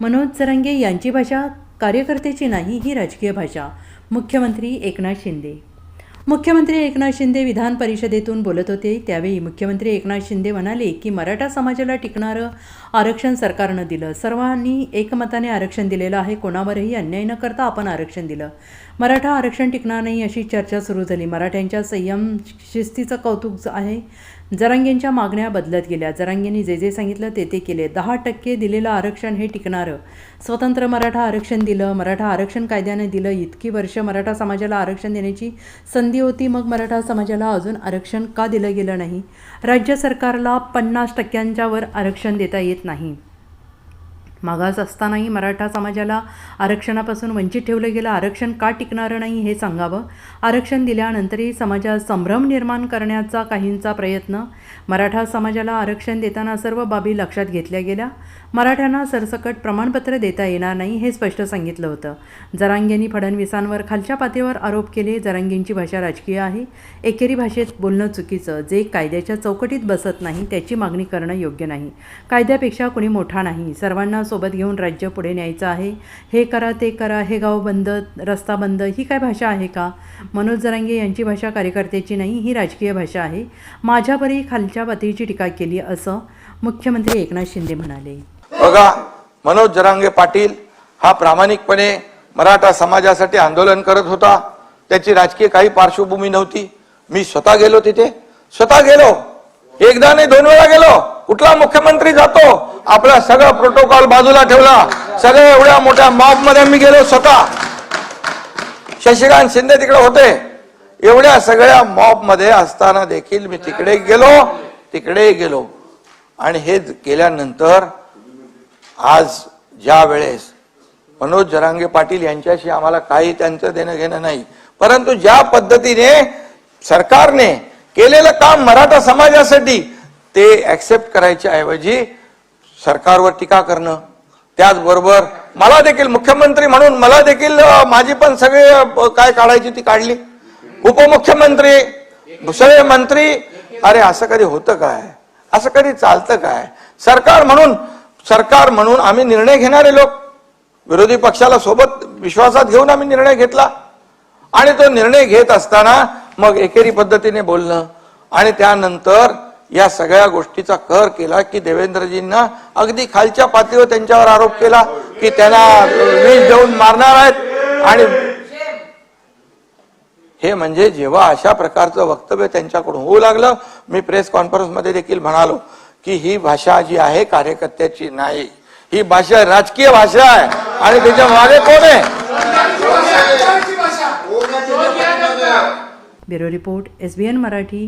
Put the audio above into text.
मनोज जरांगे यांची भाषा कार्यकर्त्याची नाही ही राजकीय भाषा. मुख्यमंत्री एकनाथ शिंदे. मुख्यमंत्री एकनाथ शिंदे विधान परिषदेतून बोलत होते. त्यावेळी मुख्यमंत्री एकनाथ शिंदे म्हणाले की मराठा समाजाला टिकणारं आरक्षण सरकारनं दिलं. सर्वांनी एकमताने आरक्षण दिलेलं आहे. कोणावरही अन्याय न करता आपण आरक्षण दिलं. मराठा आरक्षण टिकणार नाही अशी चर्चा सुरू झाली. मराठ्यांच्या संयम शिस्तीचं कौतुक आहे. जरांगेंच्या मागण्या बदलत गेल्या. जरांगेंनी जे जे सांगितलं ते ते केले. दहा टक्के दिलेलं आरक्षण हे टिकणारं. स्वतंत्र मराठा आरक्षण दिलं. मराठा आरक्षण कायद्याने दिलं. इतकी वर्ष मराठा समाजाला आरक्षण देण्याची संधी होती. मग मराठा समाजाला अजून आरक्षण का दिलं गेलं नाही? राज्य सरकारला पन्नास टक्क्यांच्यावर आरक्षण देता येत नाही. मागास असतानाही मराठा समाजाला आरक्षणापासून वंचित ठेवलं गेलं. आरक्षण का टिकणारं नाही हे सांगावं. आरक्षण दिल्यानंतरही समाजात संभ्रम निर्माण करण्याचा काहींचा प्रयत्न मराठा समाजाला आरक्षण देताना सर्व बाबी लक्षात घेतल्या गेल्या. मराठ्यांना सरसकट प्रमाणपत्र देता येणार नाही हे स्पष्ट सांगितलं होतं. जरांगेंनी फडणवीसांवर खालच्या पातळीवर आरोप केले. जरांगेंची भाषा राजकीय आहे. एकेरी भाषेत बोलणं चुकीचं. जे कायद्याच्या चौकटीत बसत नाही त्याची मागणी करणं योग्य नाही. कायद्यापेक्षा कुणी मोठा नाही. सर्वांना सोबत घेऊन राज्य पुढे न्यायचं आहे. हे करा ते करा हे गाव बंद रस्ता बंद ही काय भाषा आहे का? मनोज जरांगे यांची भाषा कार्यकर्त्याची नाही ही राजकीय भाषा आहे. माझ्यावरही खालच्या पातळीची टीका केली असं मुख्यमंत्री एकनाथ शिंदे म्हणाले. बघा मनोज जरांगे पाटील हा प्रामाणिकपणे मराठा समाजासाठी आंदोलन करत होता. त्याची राजकीय काही पार्श्वभूमी नव्हती. मी स्वतः गेलो तिथे. स्वतः गेलो. एकदा नाही दोन वेळा गेलो. कुठला मुख्यमंत्री जातो आपला सगळं प्रोटोकॉल बाजूला ठेवला. सगळे एवढ्या मोठ्या मॉबमध्ये मी गेलो स्वतः. शशिकांत शिंदे तिकडे होते. एवढ्या सगळ्या मॉबमध्ये असताना देखील मी तिकडे गेलो तिकडे गेलो. आणि हे केल्यानंतर आज ज्या वेळेस मनोज जरांगे पाटील यांच्याशी आम्हाला काही त्यांचं देणं घेणं नाही परंतु ज्या पद्धतीने सरकारने केलेलं काम मराठा समाजासाठी ते ऍक्सेप्ट करायच्या ऐवजी सरकारवर टीका करणं. त्याचबरोबर मला देखील मुख्यमंत्री म्हणून मला देखील माझी पण सगळे काय काढायची ती काढली. उपमुख्यमंत्री सगळे मंत्री अरे असं कधी होतं काय? असं कधी चालतं काय? सरकार म्हणून सरकार म्हणून आम्ही निर्णय घेणारे लोक. विरोधी पक्षाला सोबत विश्वासात घेऊन आम्ही निर्णय घेतला. आणि तो निर्णय घेत असताना मग एकेरी पद्धतीने बोलणं. आणि त्यानंतर या सगळ्या गोष्टीचा कर केला की देवेंद्रजींना अगदी खालच्या पातळीवर त्यांच्यावर आरोप केला की त्यांना विष देऊन मारणार आहेत आणि हे म्हणजे जेव्हा अशा प्रकारचं वक्तव्य त्यांच्याकडून होऊ लागलं मी प्रेस कॉन्फरन्समध्ये देखील म्हणालो की ही भाषा जी आहे कार्यकर्त्याची नाही. ही भाषा राजकीय भाषा आहे. आणि त्याच्यामागे कोण आहे? Bureau report S B N Marathi.